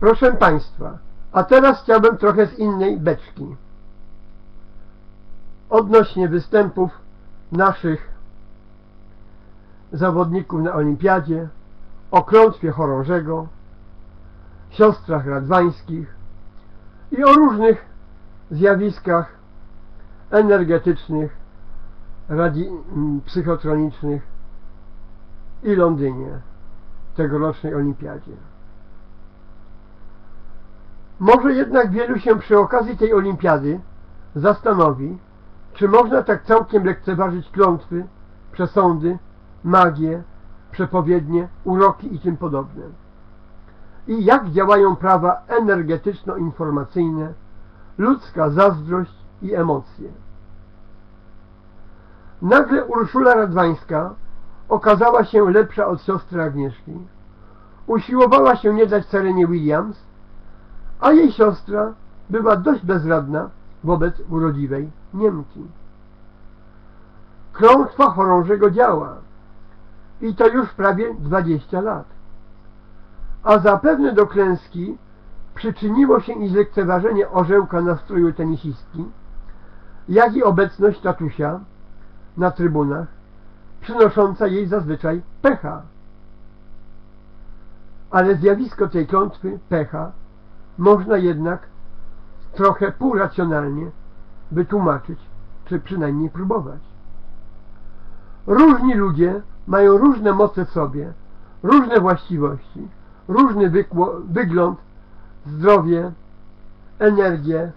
Proszę Państwa, a teraz chciałbym trochę z innej beczki. Odnośnie występów naszych zawodników na olimpiadzie, o klątwie chorążego, siostrach radwańskich i o różnych zjawiskach energetycznych, psychotronicznych i Londynie tegorocznej olimpiadzie. Może jednak wielu się przy okazji tej olimpiady zastanowi, czy można tak całkiem lekceważyć klątwy, przesądy, magię, przepowiednie, uroki i tym podobne. I jak działają prawa energetyczno-informacyjne, ludzka zazdrość i emocje. Nagle Urszula Radwańska okazała się lepsza od siostry Agnieszki. Usiłowała się nie dać Serenie Williams, a jej siostra była dość bezradna wobec urodziwej Niemki. Klątwa chorążego działa i to już prawie 20 lat. A zapewne do klęski przyczyniło się i zlekceważenie orzełka nastroju tenisistki, jak i obecność tatusia na trybunach, przynosząca jej zazwyczaj pecha. Ale zjawisko tej klątwy, pecha, można jednak trochę półracjonalnie wytłumaczyć, czy przynajmniej próbować. Różni ludzie mają różne moce w sobie, różne właściwości, różny wygląd, zdrowie, energię,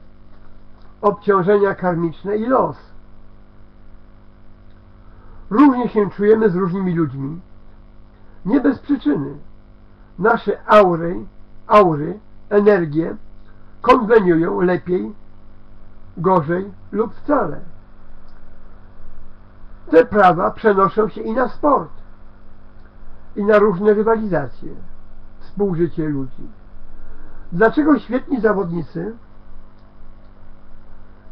obciążenia karmiczne i los. Różnie się czujemy z różnymi ludźmi. Nie bez przyczyny. Nasze aury, aury, energie konweniują lepiej, gorzej lub wcale. Te prawa przenoszą się i na sport, i na różne rywalizacje, współżycie ludzi. Dlaczego świetni zawodnicy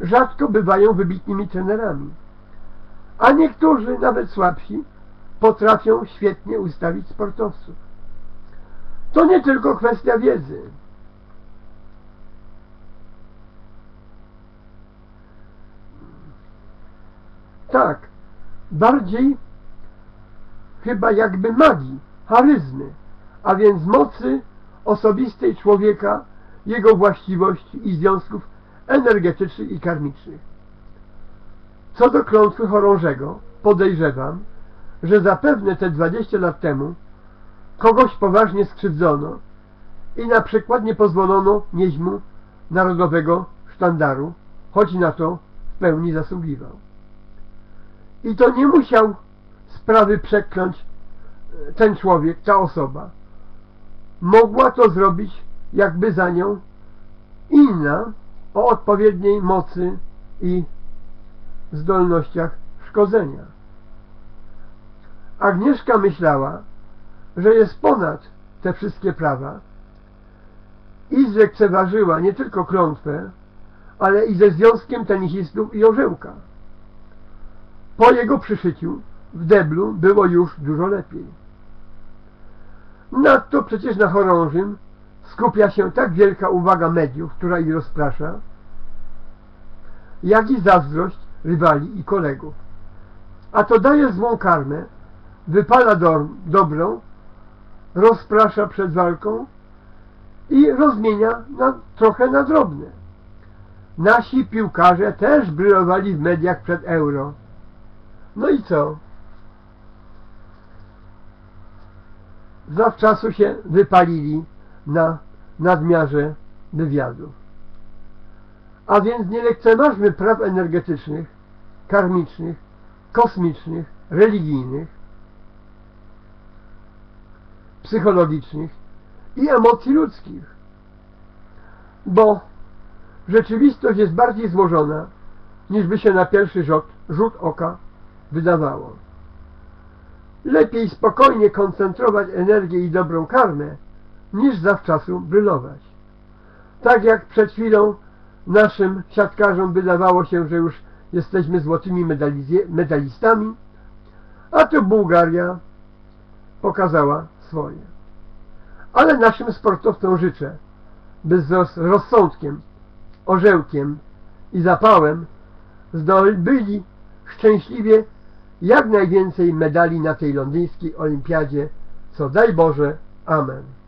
rzadko bywają wybitnymi trenerami, a niektórzy, nawet słabsi, potrafią świetnie ustawić sportowców? To nie tylko kwestia wiedzy. Tak, bardziej chyba jakby magii, charyzmy, a więc mocy osobistej człowieka, jego właściwości i związków energetycznych i karmicznych. Co do klątwy chorążego, podejrzewam, że zapewne te 20 lat temu kogoś poważnie skrzywdzono i na przykład nie pozwolono nieść mu narodowego sztandaru, choć na to w pełni zasługiwał. I to nie musiał sprawy przekląć e, ten człowiek, ta osoba. Mogła to zrobić jakby za nią inna o odpowiedniej mocy i zdolnościach szkodzenia. Agnieszka myślała, że jest ponad te wszystkie prawa i zlekceważyła nie tylko klątwę, ale i ze związkiem tenisistów i orzełka. Po jego przyszyciu w deblu było już dużo lepiej. Nadto przecież na chorążym skupia się tak wielka uwaga mediów, która ich rozprasza, jak i zazdrość rywali i kolegów. A to daje złą karmę, wypala do, dobrą, rozprasza przed walką i rozmienia na, trochę na drobne. Nasi piłkarze też brylowali w mediach przed euro. No i co? Zawczasu się wypalili na nadmiarze wywiadów. A więc nie lekceważmy praw energetycznych, karmicznych, kosmicznych, religijnych, psychologicznych i emocji ludzkich. Bo rzeczywistość jest bardziej złożona, niż by się na pierwszy rzut, rzut oka wydawało. Lepiej spokojnie koncentrować energię i dobrą karmę, niż zawczasu brylować. Tak jak przed chwilą naszym siatkarzom wydawało się, że już jesteśmy złotymi medalistami, a tu Bułgaria pokazała swoje. Ale naszym sportowcom życzę, by z roz- rozsądkiem, orzełkiem i zapałem zdobyli szczęśliwie jak najwięcej medali na tej londyńskiej olimpiadzie, co daj Boże. Amen.